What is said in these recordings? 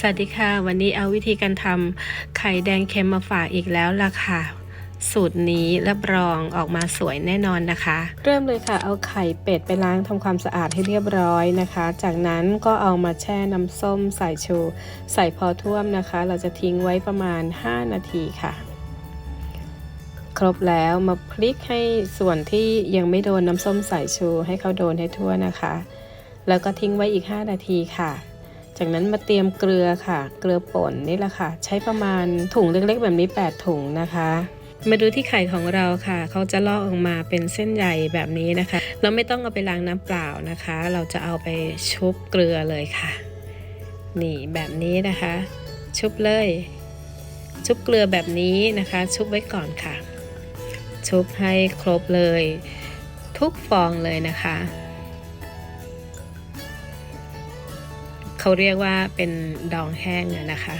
สวัสดีค่ะ วันนี้เอาวิธีการทำไข่แดงเค็มมาฝากอีกแล้วล่ะค่ะ สูตรนี้รับรองออกมาสวยแน่นอนนะคะ เริ่มเลยค่ะ เอาไข่เป็ดไปล้างทำความสะอาดให้เรียบร้อยนะคะ จากนั้นก็เอามาแช่น้ำส้มสายชู ใส่พอท่วมนะคะ เราจะทิ้งไว้ประมาณ 5 นาทีค่ะ ครบแล้วมาพลิกให้ส่วนที่ยังไม่โดนน้ำส้มสายชูให้เขาโดนให้ทั่วนะคะ แล้วก็ทิ้งไว้อีก 5 นาทีค่ะ จากนั้นมาเตรียมเกลือค่ะ เกลือป่นนี่แหละค่ะ ใช้ประมาณถุงเล็กๆ แบบนี้ 8 ถุงนะคะ มาดูที่ไข่ของเราค่ะ เขาจะลอกออกมาเป็นเส้นใหญ่แบบนี้นะคะ เราไม่ต้องเอาไปล้างน้ำเปล่านะคะ เราจะเอาไปชุบเกลือเลยค่ะ นี่แบบนี้นะคะ ชุบเลย ชุบเกลือแบบนี้นะคะ ชุบไว้ก่อนค่ะ ชุบให้ครบเลย ทุกฟองเลยนะคะ เขาเรียกว่าเป็นดองแห้งนะคะ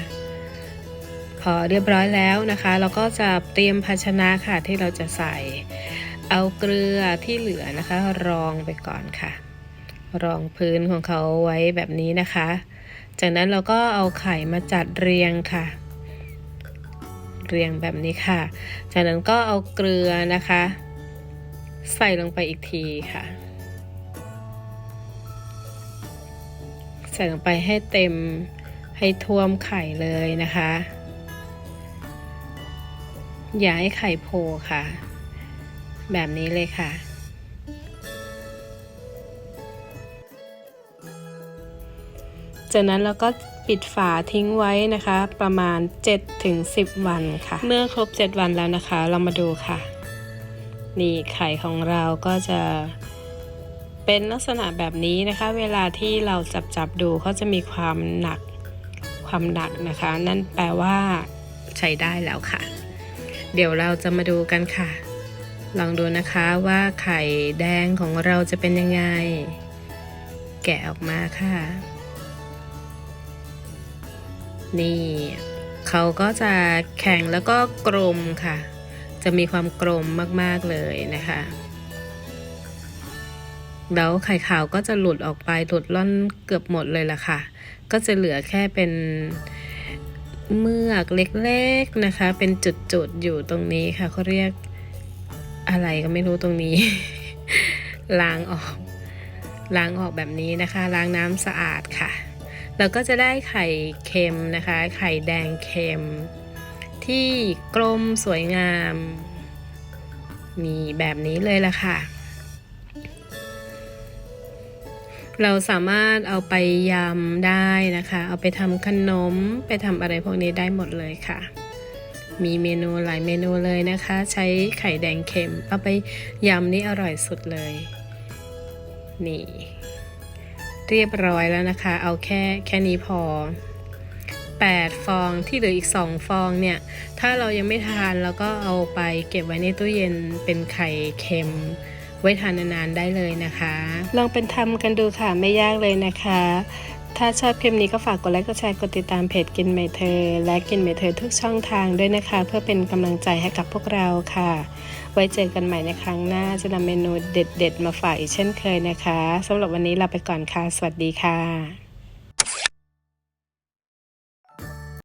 พอเรียบร้อยแล้วนะคะ เราก็จะเตรียมภาชนะค่ะที่เราจะใส่เอาเกลือที่เหลือนะคะ รองไปก่อนค่ะ รองพื้นของเขาไว้แบบนี้นะคะ จากนั้นเราก็เอาไข่มาจัดเรียงค่ะ เรียงแบบนี้ค่ะ จากนั้นก็เอาเกลือนะคะ ใส่ลงไปอีกทีค่ะ ส่ลงไปให้เต็มให้ท่วมไข่เลยนะคะ อย่าให้ไข่โผล่ค่ะ แบบนี้เลยค่ะ จากนั้นเราก็ปิดฝาทิ้งไว้นะคะ ประมาณ 7-10 วันค่ะ เมื่อครบ 7 วันแล้วนะคะ เรามาดูค่ะ นี่ไข่ของเราก็จะ เป็นลักษณะแบบนี้นะคะ เวลาที่เราจับจับดูเขาจะมีความหนักความหนักนะคะ นั่นแปลว่าใช้ได้แล้วค่ะ เดี๋ยวเราจะมาดูกันค่ะ ลองดูนะคะว่าไข่แดงของเราจะเป็นยังไง แกะออกมาค่ะ นี่เขาก็จะแข็งแล้วก็กลมค่ะ จะมีความกลมมากๆเลยนะคะ แล้วไข่ขาวก็จะหลุดออกไปหลุดล่อนเกือบหมดเลยล่ะค่ะ ก็จะเหลือแค่เป็นเมือกเล็กๆนะคะ เป็นจุดๆอยู่ตรงนี้ค่ะเขาเรียกอะไรก็ไม่รู้ตรงนี้ ล้างออก ล้างออกแบบนี้นะคะ ล้างน้ำสะอาดค่ะ แล้วก็จะได้ไข่เค็มนะคะ ไข่แดงเค็ม ที่กลมสวยงาม มีแบบนี้เลยล่ะค่ะ เราสามารถเอาไปยำได้นะคะ เอาไปทำขนม ไปทำอะไรพวกนี้ได้หมดเลยค่ะ มีเมนูหลายเมนูเลยนะคะ ใช้ไข่แดงเค็ม เอาไปยำนี่อร่อยสุดเลย นี่ เรียบร้อยแล้วนะคะ เอาแค่แค่นี้พอ 8 ฟองที่เหลืออีก 2 ฟองเนี่ย ถ้าเรายังไม่ทานเราก็เอาไปเก็บไว้ในตู้เย็นเป็นไข่เค็ม ไว้ทานนานๆได้เลยนะคะ ลองเป็นทำกันดูค่ะไม่ยากเลยนะคะ ถ้าชอบคลิปนี้ก็ฝากกดไลค์กดแชร์กดติดตามเพจกินเมเธอและกินเมเธอทุกช่องทางด้วยนะคะ เพื่อเป็นกำลังใจให้กับพวกเราค่ะ ไว้เจอกันใหม่ในครั้งหน้าจะนำเมนูเด็ด ๆ มาฝากอีกเช่นเคยนะคะสำหรับวันนี้ลาไปก่อนค่ะ สวัสดีค่ะ